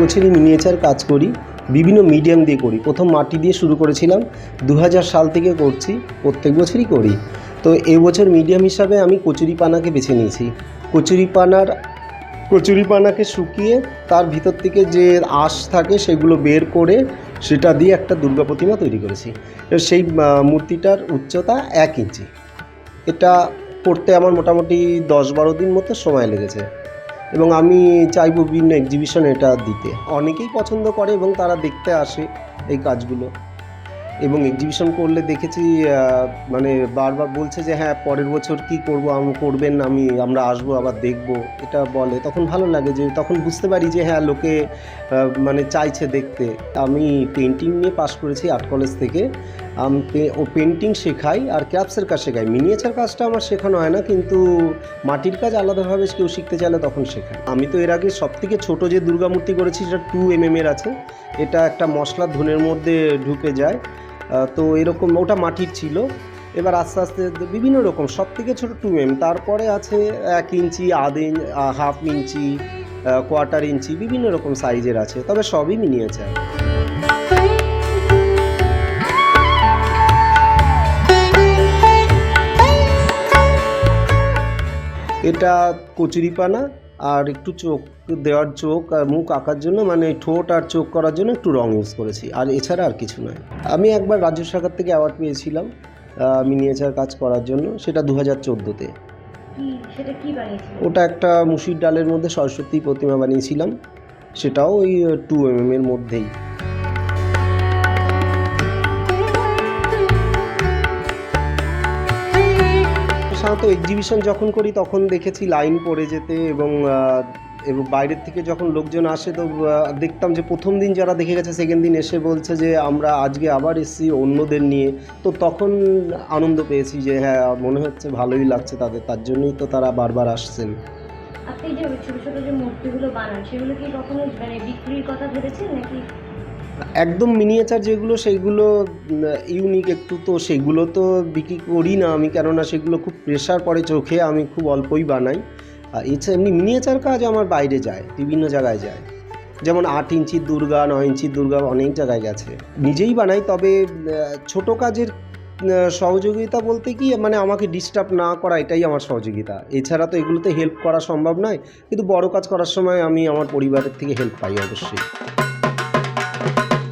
বছরই মিনিয়েচার কাজ করি, বিভিন্ন মিডিয়াম দিয়ে করি। প্রথম মাটি দিয়ে শুরু করেছিলাম দু হাজার সাল থেকে করছি প্রত্যেক বছরই করি। তো এবছর মিডিয়াম হিসাবে আমি কচুরিপানাকে বেছে নিয়েছি। কচুরিপানার, কচুরিপানাকে শুকিয়ে তার ভিতর থেকে যে আঁশ থাকে সেগুলো বের করে সেটা দিয়ে একটা দুর্গা প্রতিমা তৈরি করেছি। সেই মূর্তিটার উচ্চতা এক ইঞ্চি। এটা করতে আমার মোটামুটি দশ বারো দিন মতো সময় লেগেছে। এবং আমি চাইব বিভিন্ন এক্সিবিশন এটা দিতে। অনেকেই পছন্দ করে এবং তারা দেখতে আসে এই কাজগুলো। এবং এক্সিবিশন করলে দেখেছি মানে বারবার বলছে যে হ্যাঁ পরের বছর কি করব? আমি, করবেন আমি, আমরা আসব, আবার দেখব। এটা বলে। তখন ভালো লাগে যে, তখন বুঝতে পারি যে হ্যাঁ লোকে মানে চাইছে দেখতে। আমি পেন্টিং নিয়ে পাশ করেছি আর্ট কলেজ থেকে। ও পেন্টিং শেখাই আর ক্যাপসের কাজ শেখাই। মিনিয়েচার কাজটা আমার শেখানো হয় না, কিন্তু মাটির কাজ আলাদাভাবে কেউ শিখতে চাইলে তখন শেখায়। আমি তো এর আগে সব থেকে ছোটো যে দুর্গা মূর্তি করেছি সেটা টু এম এর আছে। এটা একটা মশলার ধনের মধ্যে ঢুকে যায়। তো এরকম ওটা মাটির ছিল। এবার আস্তে আস্তে বিভিন্ন রকম সব থেকে ছোটো টু এম তারপরে আছে এক ইঞ্চি, আধ inch half inch quarter inch, বিভিন্ন রকম সাইজের আছে। তবে সবই মিনিয়েচার এটা কচুরিপানা আর একটু চোখ দেওয়ার চোখ আর মুখ আঁকার জন্য মানে ঠোঁট আর চোখ করার জন্য একটু রং ইউজ করেছি। আর এছাড়া আর কিছু নয়। আমি একবার রাজ্য সরকার থেকে অ্যাওয়ার্ড পেয়েছিলাম মিনিয়েচার কাজ করার জন্য সেটা দু হাজার চোদ্দোতে ওটা একটা মুসির ডালের মধ্যে সরস্বতী প্রতিমা বানিয়েছিলাম সেটাও ওই টু এম এর মধ্যেই। সাধারণত এক্সিবিশন যখন করি, তখন দেখেছি লাইন পড়ে যেতে এবং এবং বাইরের থেকে যখন লোকজন আসে, তো দেখতাম যে প্রথম দিন যারা দেখে গেছে সেকেন্ড দিন এসে বলছে যে, আমরা আজকে আবার এসেছি অন্যদের নিয়ে। তো তখন আনন্দ পেয়েছি যে হ্যাঁ মনে হচ্ছে ভালোই লাগছে তাদের। তার জন্যই তো তারা বারবার আসছেন। আপনি যে ছোট ছোট যে মূর্তিগুলো বানান, সেগুলো কি কখনো মানে বিক্রির কথা ভেবেছেন নাকি একদম মিনিয়েচার যেগুলো সেইগুলো ইউনিক একটু তো, সেগুলো তো বিক্রি করি না আমি, কেননা সেগুলো খুব প্রেশার পড়ে চোখে, আমি খুব অল্পই বানাই। আর এছাড়া এমনি মিনিয়েচার কাজ আমার বাইরে যায়, বিভিন্ন জায়গায় যায়। যেমন আট ইঞ্চির দুর্গা, নয় ইঞ্চির দুর্গা অনেক জায়গায় গেছে। নিজেই বানাই, তবে ছোট কাজের সহযোগিতা বলতে কি মানে আমাকে ডিস্টার্ব না করা, এটাই আমার সহযোগিতা। এছাড়া তো এগুলোতে হেল্প করা সম্ভব নয়, কিন্তু বড় কাজ করার সময় আমি আমার পরিবারের থেকে হেল্প পাই অবশ্যই। Thank you.